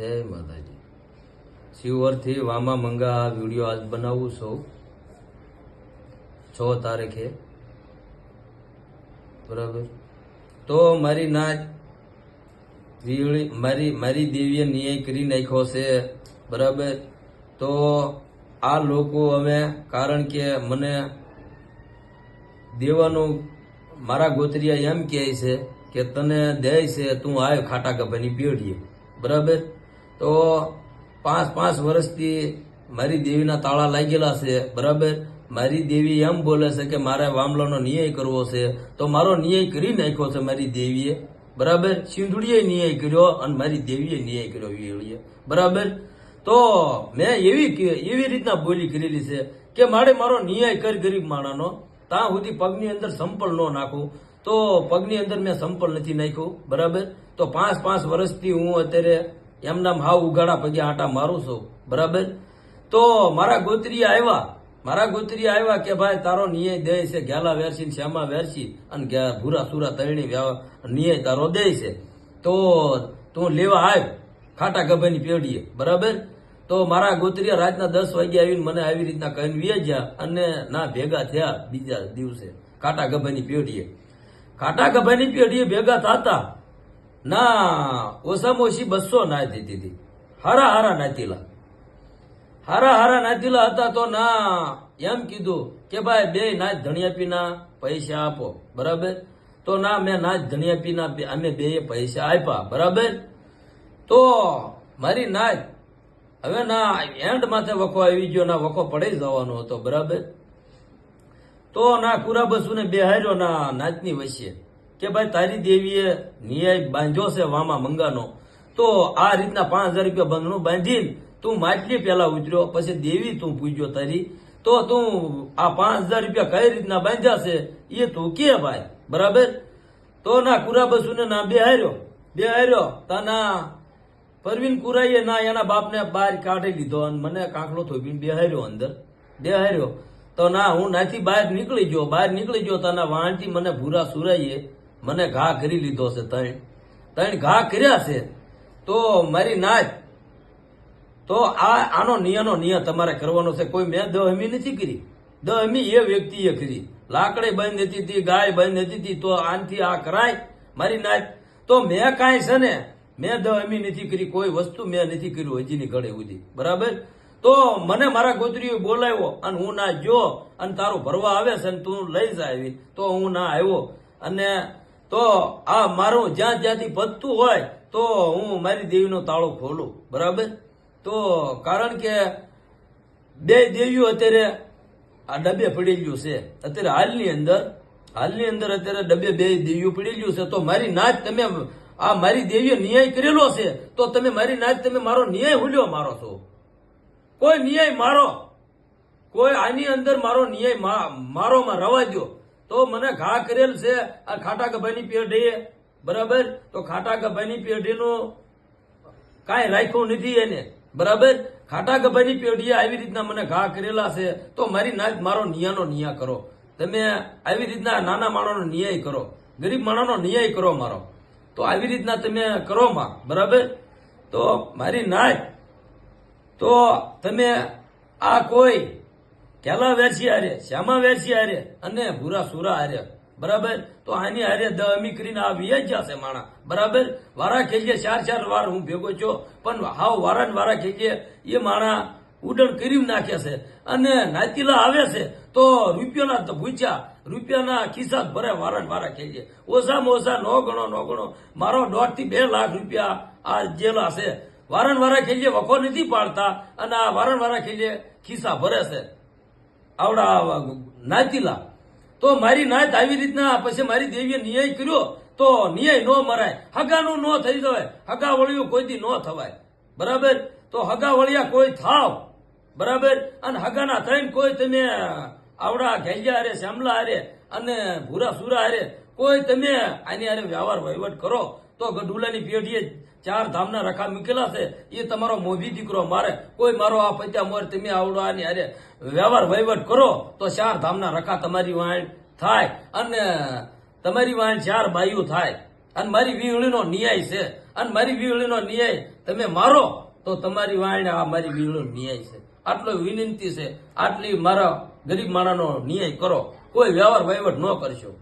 જય માતાજી. શિવરથી વામા મંગા આ વીડિયો આજ બનાવું છું. છ તારીખે. બરાબર? તો મારી નાચ મારી મારી દેવીએ ન્યાય કરી નાખ્યો છે. બરાબર? તો આ લોકો અમે, કારણ કે મને દેવાનું મારા ગોતરિયા એમ કહે છે કે તને દે છે, તું આવ ખાટા ગભાની પેઢીએ બરાબર? તો પાંચ પાંચ વર્ષથી મારી દેવીના તાળા લાગેલા છે, બરાબર? મારી દેવી એમ બોલે છે કે મારે વામલાનો ન્યાય કરવો છે. તો મારો ન્યાય કરી નાખ્યો છે મારી દેવીએ, બરાબર? સિંધુડીએ ન્યાય કર્યો અને મારી દેવીએ ન્યાય કર્યો વીળીએ, બરાબર? તો મેં એવી એવી રીતના બોલી કરેલી છે કે મારે મારો ન્યાય કર ગરીબ માણાનો ત્યાં સુધી પગની અંદર સંપલ ન નાખું. તો પગની અંદર મેં સંપલ નથી નાખ્યું, બરાબર? તો પાંચ પાંચ વર્ષથી હું અત્યારે એમના હાવ ઉઘાડા પગે આટા મારું છું. બરાબર? તો મારા ગોત્રી આવ્યા. મારા ગોત્રી આવ્યા કે ભાઈ, તારો ન્યાય દે છે, ઘેલા વેરસી શ્યામા વેરસી અને ભૂરા સુરા તરણી ન્યાય તારો દે છે. તો તું લેવા આવ, ખાટા ગભાની પેઢીએ. બરાબર? તો મારા ગોત્રીયા રાતના દસ વાગે આવીને મને આવી રીતના કહીને વ્યાજ્યા અને ના ભેગા થયા બીજા દિવસે. કાટા ગભાની પેઢીએ. કાટા ગભાની પેઢીએ ભેગા થતા. ના ઓછામાં ઓછી બસો ના દીધી હતી. હારા હારા નાતીલા. હારા હારા નાતીલા હતા તો ના, એમ કીધું કે ભાઈ બે નાચ ધણિયા પીના પૈસા આપો, બરાબર? તો ના, મેં નાચ ધણિયા પીના અમે બે પૈસા આપ્યા, બરાબર? તો મારી નાચ હવે ના એન્ડ માથે વખો આવી ગયો, ના, વખો પડી જવાનો હતો, બરાબર? તો ના કુરા બસુને બેહાર્યો, ના નાચની વચ્ચે. કે ભાઈ, તારી દેવીએ ન્યાય બાંધ્યો છે વામા મંગાનો. તો આ રીતના પાંચ હજાર રૂપિયા બંધનું બાંધીને તું માટલી પેલા ઉતર્યો, પછી દેવી તું પૂજ્યો તારી. તો તું આ પાંચ હજાર રૂપિયા કઈ રીતના બાંધ્યા છે એ તું કે ભાઈ, બરાબર? તો ના કુરા બસુને ના બે હાર્યો. બે હાર્યો, તાના પરવીન કુરાઈએ ના એના બાપને બહાર કાઢી લીધો અને મને કાંકલો થોપીને બેહાર્યો અંદર. બેહાર્યો તો ના, હું નાથી બહાર નીકળી ગયો, બહાર નીકળી ગયો, તાના ના વાણથી મને ભૂરા સુરાઈએ મને ઘા કરી લીધો છે ત્રણ ત્રણ ઘા કર્યા છે, તો મારી નાચ તો આ, આનો નિયનો નિયમ તમારે કરવાનો છે. કોઈ મેં દહમી નથી કરી. દહમી એ વ્યક્તિએ કરી. લાકડી બંધ હતી હતી ગાય બંધ હતી હતી તો આનથી આ કરાય મારી નાચ તો મેં કાંઈ છે ને, મેં દહમી નથી કરી, કોઈ વસ્તુ મેં નથી કર્યું હજીની ઘડે સુધી. બરાબર? તો મને મારા ગોત્રીએ બોલાવ્યો અને હું ના જો અને તારું ભરવા આવે છે અને તું લઈ જાય. તો હું ના આવ્યો. અને તો આ મારું જ્યાં જ્યાંથી પતતું હોય, તો હું મારી દેવીનો તાળો ખોલું. બરાબર? તો કારણ કે બે દેવીઓ અત્યારે આ ડબે પડેલું છે. અત્યારે હાલની અંદર હાલની અંદર અત્યારે ડબે બે દેવીઓ પડેલું છે. તો મારી નાચ તમે આ મારી દેવીએ ન્યાય કરેલો છે, તો તમે મારી નાચ તમે મારો ન્યાય હુલ્યો મારો છો. કોઈ ન્યાય મારો, કોઈ આની અંદર મારો ન્યાય મારોમાં રવા દો તો મને ઘા કરેલ છે. આ ખાટા ગભાઈની પેઢીએ બરાબર? તો ખાટા ગભાઈની પેઢીનું કાંઈ રાખ્યું નથી એને. બરાબર? ખાટા ગભાની પેઢીએ આવી રીતના મને ઘા કરેલા છે. તો મારી નાચ મારો નિયાનો નિયા કરો. તમે આવી રીતના નાના માણસનો ન્યાય કરો. ગરીબ માણસનો ન્યાય કરો મારો. તો આવી રીતના તમે કરો માં. બરાબર? તો મારી નાય તો તમે આ કોઈ કેલા વેચી હારે શ્યામા વેચી હારે અને ભૂરા સુરા હારે બરાબર? તો આની હારે દ અમી કરીને આ વિયા જ જશે માણા. બરાબર? વારા ખેજીએ ચાર ચાર વાર હું ભેગો છો પણ હાવ વારા ને વારા ખેલીએ એ માણા ઉડણ કરી નાખે છે. અને નાતીલા આવે છે. તો રૂપિયાના તો ભૂચ્યા. રૂપિયાના ખિસ્સા ભરે વારા વારા ખેલીએ ઓછામાં ઓછા નો ગણો નો ગણો. મારો દોઢથી બે લાખ રૂપિયા આ જેલા છે વારન વારા ખેલીએ વખો નથી પાડતા. અને આ વારન વારા ખેલીએ ખિસ્સા ભરે છે. આવડા નાતીલા તો મારી નાત આવી રીતના, પછી મારી દેવીએ ન્યાય કર્યો, તો ન્યાય ન મરાય. હગાનું ન થઈ જવાય. હગા વળિયું કોઈથી ન થવાય. બરાબર? તો હગા વળ્યા કોઈ થાવ. બરાબર? અને હગાના ત્રણ કોઈ તમે આવડા ઘેલિયા હારે, શ્યામલા હારે અને ભૂરા સુરા હારે કોઈ તમે આની હારે વ્યવહાર વહીવટ કરો. તો ગઢુલાની પેઢીએ ચાર ધામના રખા મૂકેલા છે. એ તમારો મોભી દીકરો મારે. કોઈ મારો આ પત્યા મોર તમે આવડો આની હારે વ્યવહાર વહીવટ કરો, તો ચાર ધામના રખા તમારી વાણ થાય. અને તમારી વાણ ચાર બાયું થાય. અને મારી વીહળીનો ન્યાય છે. અને મારી વીજળીનો ન્યાય તમે મારો, તો તમારી વાણ આ મારી વીજળીનો ન્યાય છે. આટલો વિનંતી છે. આટલી મારા ગરીબ માણાનો ન્યાય કરો. કોઈ વ્યવહાર વહીવટ ન કરશો.